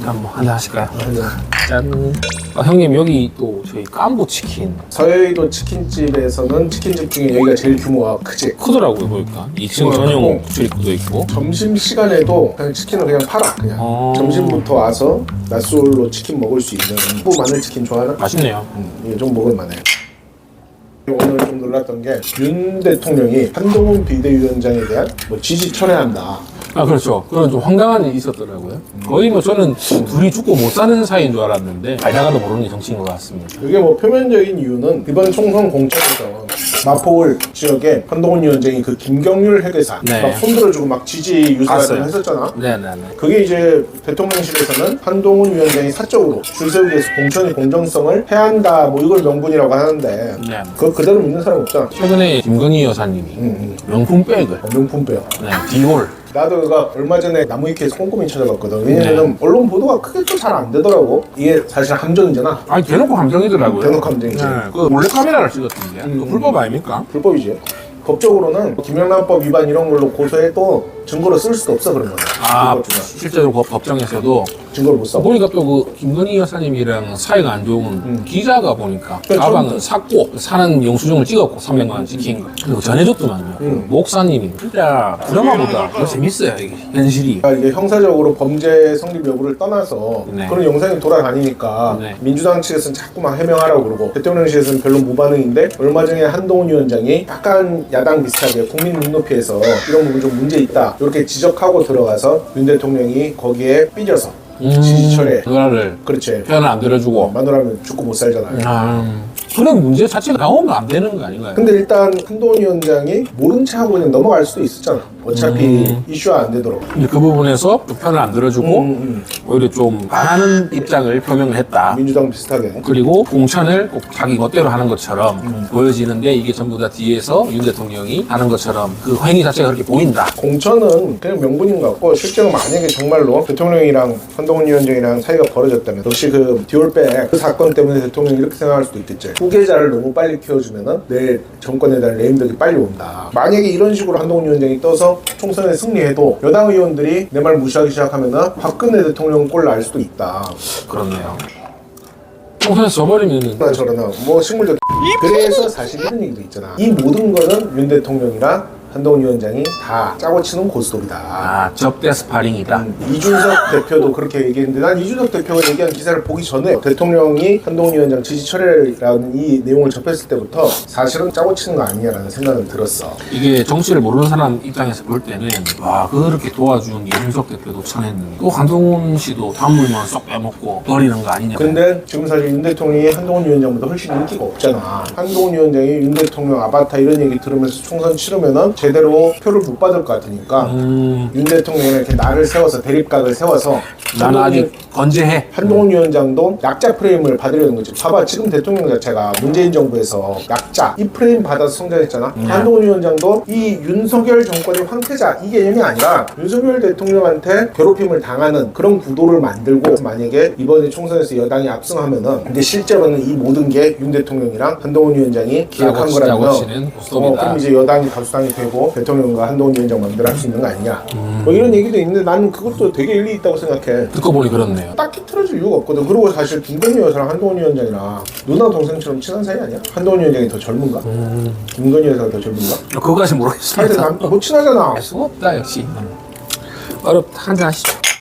한번 한잔 하실까요? 짠. 아, 형님 여기 또 저희 깐부 치킨 서해도 치킨집에서는 치킨집 중에 여기가 제일 규모가 크지. 크더라고요 보니까 2층 전용 출입구도 있고 점심 시간에도 그냥 치킨을 그냥 팔아 그냥 어. 점심부터 와서 낮술로 치킨 먹을 수 있는 부 마늘 치킨 좋아하나? 맛있네요. 음, 이게 좀 먹을 만해. 오늘 좀 놀랐던 게 윤 대통령이 한동훈 비대위원장에 대한 뭐 지지 철회한다. 아 그렇죠. 그런 좀 황당한 일이 있었더라고요. 거의 뭐 저는 둘이 죽고 못 사는 사이인 줄 알았는데 알다가도 모르는 정치인 것 같습니다. 그게 뭐 표면적인 이유는 이번 총선 공천에서 마포울 지역에 한동훈 위원장이 그 김경률 회계사 네. 막 손들어주고 막 지지 유세 같은 봤어요. 거 했었잖아. 네네네. 그게 이제 대통령실에서는 한동훈 위원장이 사적으로 줄 세우기 위해서 공천의 공정성을 해야 한다 뭐 이걸 명분이라고 하는데 네. 그거 그대로 믿는 사람 없잖아 최근에 김건희 여사님이 음, 명품 백을 어, 명품 빼요 네, 디올 나도 그가 얼마 전에 나무위키에서 꼼꼼히 찾아봤거든 왜냐면은 언론 보도가 크게 또잘안 되더라고 이게 사실 함정이잖아 아니 대놓고 함정이더라고요. 대놓고 함정이지. 네, 그 몰래 카메라를 찍었던데. 그 불법 아닙니까? 불법이지 법적으로는 김영란법 위반 이런 걸로 고소해도 증거로 쓸 수가 없어 그런 거는 아. 실제로 그 법정에서도 증거를 못 써. 보니까 또 그 김건희 여사님이랑 사이가 안 좋은 기자가 보니까 그렇죠. 가방을 샀고 사는 영수증을 찍었고 300만 원 찍힌 거 그리고 전해줬더만요 음. 목사님이 진짜 드라마보다 더 재밌어요 이게 현실이 그러니까 이게 형사적으로 범죄 성립 여부를 떠나서 네. 그런 영상이 돌아다니니까 네. 민주당 측에서는 자꾸 막 해명하라고 그러고 대통령실에서는 별로 무반응인데 얼마 전에 한동훈 위원장이 약간 야당 비슷하게 국민 눈높이에서 이런 부분 좀 문제 있다 이렇게 지적하고 들어가서 윤 대통령이 거기에 삐져서 지지 철회 누나를 그렇지. 표현을 안 들어주고. 마누라면 죽고 못 살잖아요. 아, 그런 문제 자체가 나오면 안 되는 거 아닌가요? 근데 일단 한동훈 위원장이 모른 체 하고 그냥 넘어갈 수도 있었잖아 어차피 이슈화 안 되도록 근데 그 부분에서 좀 편을 안 들어주고 음, 음. 오히려 좀 반하는 입장을 표명을 했다. 민주당 비슷하게 그리고 공천을 꼭 자기 멋대로 하는 것처럼 보여지는데 이게 전부 다 뒤에서 윤 대통령이 하는 것처럼 그 행위 자체가 그렇게 보인다. 공천은 그냥 명분인 것 같고 실제로 만약에 정말로 대통령이랑 한동훈 위원장이랑 사이가 벌어졌다면 역시 그 디올백 그 사건 때문에 대통령이 이렇게 생각할 수도 있겠지 후계자를 너무 빨리 키워주면은 내 정권에 대한 레임덕이 빨리 온다. 만약에 이런 식으로 한동훈 위원장이 떠서 총선에 승리해도 여당 의원들이 내 말 무시하기 시작하면은 박근혜 대통령 꼴 날 수도 있다. 그렇네요. 총선에서 져버리면은 나 저러나 뭐 식물도 그래서 사실 이런 얘기도 있잖아. 이 모든 거는 윤 대통령이랑 한동훈 위원장이 다 짜고 치는 고스톱이다 아 접대 스파링이다. 음, 이준석 대표도 그렇게 얘기했는데 난 이준석 대표가 얘기한 기사를 보기 전에 대통령이 한동훈 위원장 지지 철회라는 이 내용을 접했을 때부터 사실은 짜고 치는 거 아니냐라는 생각은 들었어. 이게 정치를 모르는 사람 입장에서 볼 때는 와 그렇게 도와준 이준석 대표도 쳐냈는데 또 한동훈 씨도 단물만 쏙 빼먹고 버리는 거 아니냐. 근데 지금 사실 윤 대통령이 한동훈 위원장보다 훨씬 인기가 없잖아. 한동훈 위원장이 윤 대통령 아바타 이런 얘기 들으면서 총선 치르면은 제대로 표를 못 받을 것 같으니까 음, 윤 대통령이 이렇게 나를 세워서 대립각을 세워서 나는 아직 건재해. 한동훈 위원장도 약자 프레임을 받으려는 거지. 봐봐, 지금 대통령 자체가 문재인 정부에서 약자 이 프레임 받아서 성장했잖아. 한동훈 위원장도 이 윤석열 정권의 황태자 이 개념이 아니라 윤석열 대통령한테 괴롭힘을 당하는 그런 구도를 만들고 만약에 이번에 총선에서 여당이 압승하면은 근데 실제로는 이 모든 게 윤 대통령이랑 한동훈 위원장이 기획한 거라면 치는 어. 그럼 이제 여당이 다수당이 되고 대통령과 한동훈 위원장 마음대로 할수 있는 거 아니냐. 뭐 이런 얘기도 있는데 나는 그것도 되게 일리 있다고 생각해. 듣고 보니 그렇네요. 딱히 틀어줄 이유가 없거든. 그리고 사실 김건희 여사랑 한동훈 위원장이랑 누나 동생처럼 친한 사이 아니야? 한동훈 위원장이 더 젊은가? 김건희 여사가 더 젊은가? 그거까지 하여튼 모르겠습니다. 난, 뭐 친하잖아. 알 수가 없다 역시. 어렵다 한잔 하시죠.